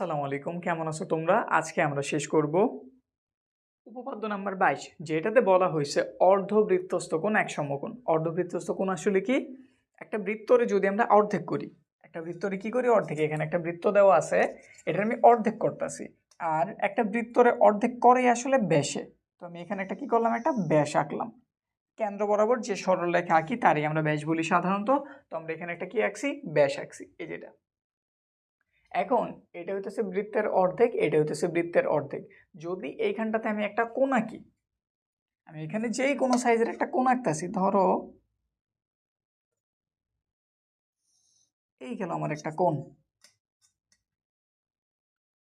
আসসালামু আলাইকুম, কেমন আছো তোমরা? আজকে আমরা শেষ করব উপপাদ্য নাম্বার বাইশ, যেটাতে বলা হয়েছে অর্ধবৃত্তস্থ কোণ এক সমকোণ। অর্ধবৃত্তস্থ কোণ আসলে কি? একটা বৃত্তরে যদি আমরা অর্ধেক করি, একটা বৃত্তরে কি করি? অর্ধেক। এখানে একটা বৃত্ত দেওয়া আছে এটা আমি অর্ধেক করতেছি। আর একটা বৃত্তরে অর্ধেক করে আসলে ব্যাসে। তো আমি এখানে একটা কি করলাম? একটা ব্যাস আঁকলাম। কেন্দ্র বরাবর যে সরল সরলরেখা আঁকি, তারই আমরা ব্যাস বলি সাধারণত। তো আমরা এখানে একটা কি আঁকছি? ব্যাস আঁকছি। এই যেটা এখন এটা হইতেছে বৃত্তের অর্ধেক, এটা হইতেছে বৃত্তের অর্ধেক। যদি এইখানটাতে আমি একটা কোন আঁকি, আমি এখানে যেই কোনো সাইজের একটা কোন আঁকতেছি, ধরো এই গেল আমার একটা কোন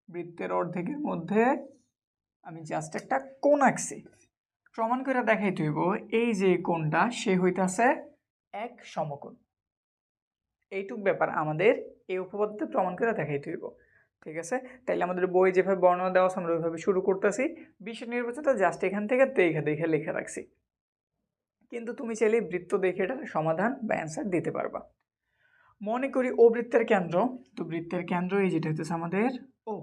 বৃত্তের অর্ধেকের মধ্যে আমি জাস্ট একটা কোন আঁকছি। প্রমাণ করে দেখাই তুইব এই যে কোনটা সে হইতাছে এক সমকোণ। এইটুক ব্যাপার। আমাদের এই উপপাদ্যতে প্রমাণ করে দেখাইতে হইব। ঠিক আছে? তাইলে আমাদের বই যেভাবে বর্ণনা দেওয়া আছে, আমরা ওইভাবে শুরু করতেছি। বিষয় নির্বাচিত জাস্ট এখান থেকে দেখে দেখে লিখে রাখছি। কিন্তু তুমি চাইলে বৃত্ত দেখে এটার সমাধান বা অ্যান্সার দিতে পারবা। মনে করি ও বৃত্তের কেন্দ্র। তো বৃত্তের কেন্দ্র এই যেটা হচ্ছে আমাদের ও।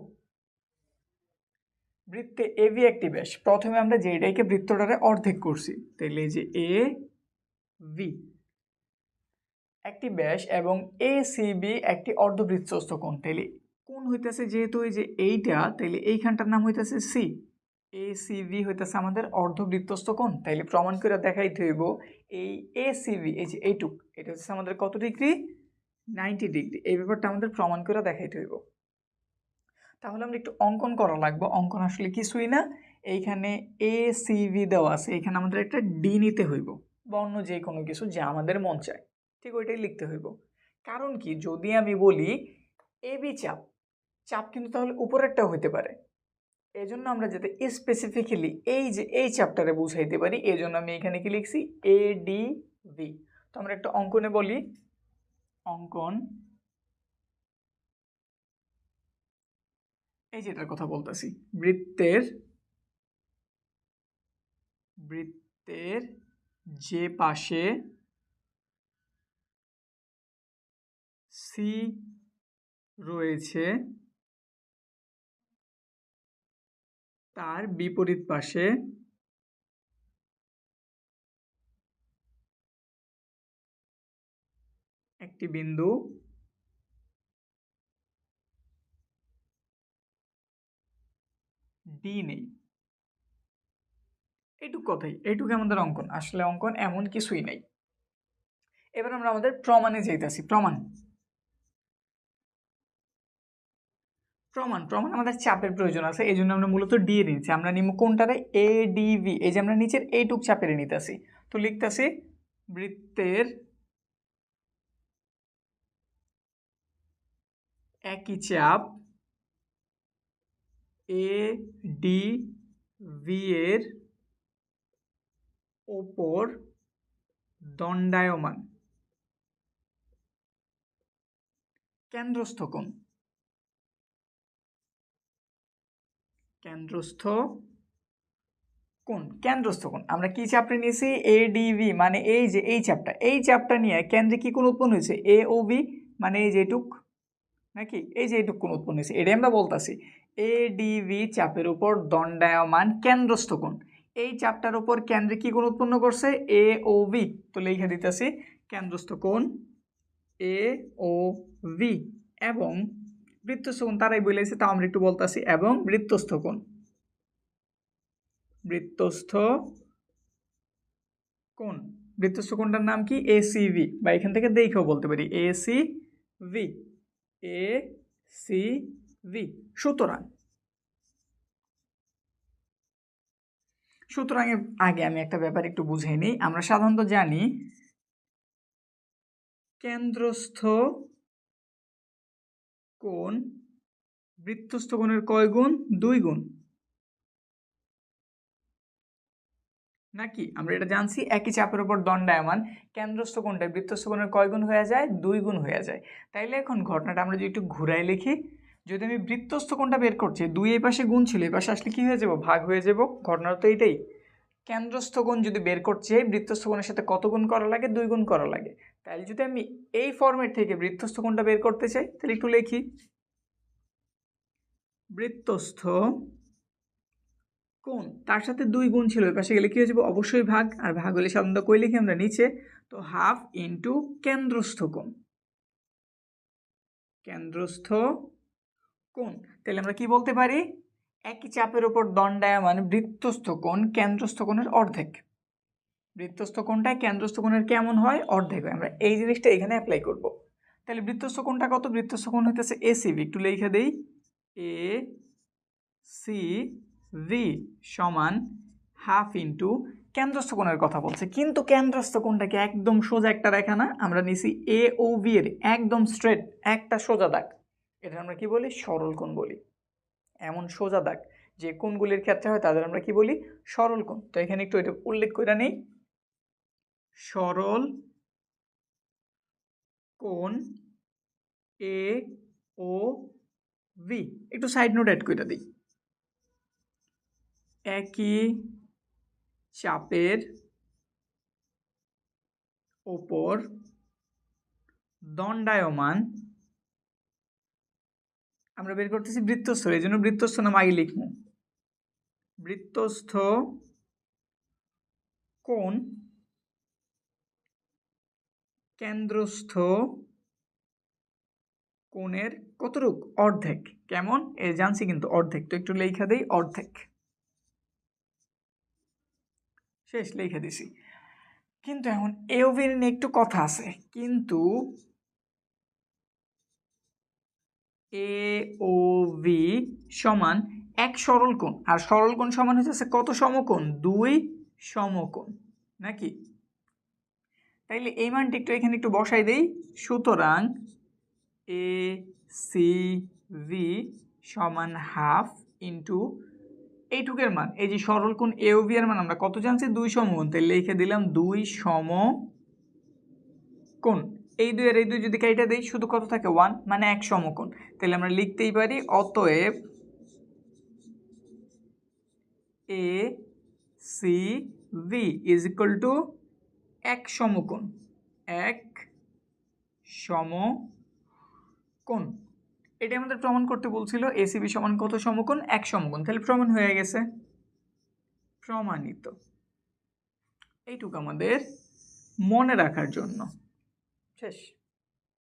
বৃত্তে এবি একটি ব্যাস। প্রথমে আমরা যেটাকে বৃত্তটারে অর্ধেক করছি, তাইলে যে এ ভি একটি ব্যাস এবং এ সিবি একটি অর্ধবৃত্তস্থ কোণ। তাইলে কোণ হইতেছে যেহেতু এই যে এইটা, তাইলে এইখানটার নাম হইতেছে সি এ সিবি হইতেছে আমাদের অর্ধবৃত্তস্থ কোণ। তাইলে প্রমাণ করে দেখাইতে হইব, এই এ সিবি এই যে এইটুক, এটা হচ্ছে আমাদের কত ডিগ্রি? Ninety degree. এই ব্যাপারটা আমাদের প্রমাণ করে দেখাইতে হইব। তাহলে আমরা একটু অঙ্কন করা লাগবে। অঙ্কন আসলে কিছুই না। এইখানে এ সিভি দেওয়া আছে এখানে আমাদের একটা ডি নিতে হইব, বা অন্য যে কোনো কিছু যা আমাদের মন চায়। ঠিক ওইটাই লিখতে হইব। কারণ কি? যদি আমি বলি এ বি চাপ চাপ কিন্তু তাহলে উপরেরটাও হইতে পারে। এই জন্য আমরা যাতে স্পেসিফিক্যালি এই যে এই চাপটারে বুঝাইতে পারি এই জন্য আমি এখানে কি লিখছি? A D V. তো আমরা একটা অঙ্কনে বলি, অঙ্কন এই যেটার কথা বলতেছি, বৃত্তের বৃত্তের যে পাশে সি রয়েছে তার বিপরীত পাশে। একটি বিন্দু। ডি নেই। এইটুক কথাই, এটুকু আমাদের অঙ্কন। আসলে অঙ্কন এমন কিছুই নেই। এবার আমরা আমাদের প্রমাণে যেতেছি প্রমাণ। প্রমাণ প্রমাণ আমাদের চাপের প্রয়োজন আছে এই জন্য আমরা মূলত ডি নিচ্ছি আমরা নিব কোনটারে? এ ডিভি এই যে আমরা নিচের এইটুক চাপের নিতেছি। তো লিখতেছি বৃত্তের একই চাপ এ ডি ভি এর ওপর দণ্ডায়মান। কেন্দ্রস্থ কোণ। কেন্দ্রস্থ কোন কেন্দ্রস্থ কোন আমরা কি চাপটা নিয়েছি? এ ডিভি মানে এই যে, এই চাপটা এই চাপটা নিয়ে কেন্দ্রে কি কোন উৎপন্ন হয়েছে? এ ও বি মানে এই যেটুক নাকি? এই যে এইটুক কোণ উৎপন্ন হয়েছে, এটাই আমরা বলতেছি। এ ডিভি চাপের উপর দণ্ডায়মান কেন্দ্রস্থ কোণ। এই চাপটার উপর কেন্দ্রে কি কোণ উৎপন্ন করছে? এ ও বি তো লিখে দিতেছি, কেন্দ্রস্থ কোণ এ ও ভি এবং বৃত্তস্থ কোণ তারাই বলেছে তাও আমরা একটু বলতেছি, এবং বৃত্তস্থ কোণ বৃত্তস্থ কোণ বৃত্তস্থ কোণটার নাম কি এসিভি বা এখান থেকে দেখেও বলতে পারি। AC V A C V সুতরাং। সুতরাং আগে আমি একটা ব্যাপার একটু বুঝে নিই। আমরা সাধারণত জানি, কেন্দ্রস্থ কোণ? বৃত্তস্থ কোণের কয় গুণ? দুই গুণ। নাকি? আমরা এটা জানছি, একই চাপের উপর দণ্ডায়মান। কেন্দ্রস্থ কোণটা বৃত্তস্থ কোণের কয় গুণ হয়ে যায়? দুই গুণ হয়ে যায়। তাইলে এখন ঘটনাটা আমরা যদি একটু ঘুরাই লিখি, যদি আমি বৃত্তস্থ কোণটা বের করছি, দুই এই পাশে গুণ ছিল, এই পাশে আসলে কী হয়ে যাব? ভাগ হয়ে যাব। ঘটনাটা তো এইটাই। কেন্দ্রস্থ কোণ যদি বের করছি, বৃত্তস্থ কোণের সাথে কত গুণ করা লাগে? দুই গুণ করা লাগে। তাহলে যদি আমি এই ফর্মেট থেকে বৃত্তস্থ কোণটা বের করতে চাই, তাহলে একটু লিখি। বৃত্তস্থ কোণ, তার সাথে দুই গুণ ছিল, ওই পাশে গেলে কী হয়ে যাবে? অবশ্যই ভাগ, আর ভাগ হলে সাধারণত কই লিখি আমরা? নিচে। তো হাফ ইন্টু কেন্দ্রস্থ কোণ কেন্দ্রস্থ কোণ। তাহলে আমরা কি বলতে পারি? একই চাপের ওপর দণ্ডায়মান বৃত্তস্থ কোণ কেন্দ্রস্থ কোণের অর্ধেক। বৃত্তস্থ কোণটা কেন্দ্রস্থ কোণের কেমন হয়? অর্ধেক হয়। আমরা এই জিনিসটা এখানে অ্যাপ্লাই করব। তাহলে বৃত্তস্থ কোণটা কত? বৃত্তস্থ কোণ হইতেছে এসিবি একটু লিখে দেই। এ সি ভি সমান হাফ ইন্টু কেন্দ্রস্থ কোণের কথা বলছে। কিন্তু কেন্দ্রস্থ কোণটাকে একদম সোজা একটা রেখা না, আমরা নিছি এ ও ভি এর একদম স্ট্রেট একটা সোজা দাগ। এটা আমরা কি বলি? সরল কোণ বলি। এমন সোজা দাগ যে কোণগুলির ক্ষেত্রে হয়, তাদের আমরা কি বলি? সরল কোণ। তো এখানে একটু এটা উল্লেখ করে নেই। সরল কোন এ ও ভি একটু সাইড নোট অ্যাড করে দিই। একই চাপের ওপর দণ্ডায়মান, আমরা বের করতেছি বৃত্তস্থ এই জন্য বৃত্তস্থ নাম আগে লিখব। বৃত্তস্থ কোণ কেন্দ্রস্থ কোণের কতটুক? অর্ধেক। কেমন? এ, জানছি কিন্তু অর্ধেক। তো একটু লেখা দেই, অর্ধেক। শেষ, লিখে দিছি। কিন্তু এখন এওভির নিয়ে একটু কথা আছে। কিন্তু এ ও ভি সমান এক সরল কোণ আর সরল কোণ সমান হচ্ছে কত সমকোণ? দুই সমকোণ। নাকি? তাইলে এই মানটি একটু এখানে একটু বসাই দেই। সুতরাং এ সি ভি সমান হাফ ইন্টু এইটুকের মান। এই যে সরল কোণ এ ও ভি এর মান আমরা কত জানছি? দুই সমকোণ। তাহলে লিখে দিলাম দুই সম কোণ এই দুই আর এই দুই যদি কাইটা দেই, শুধু কত থাকে? ওয়ান মানে এক সমকোণ। তাহলে আমরা লিখতেই পারি, অতএব A C V is equal to এক সমকোণ। এক সমকোণ। এটা আমাদের প্রমাণ করতে বলছিল এসিবি সমান কত সমকোণ? এক সমকোণ। তাহলে প্রমাণ হয়ে গেছে। প্রমাণিত। এইটুকু আমাদের মনে রাখার জন্য। শেষ।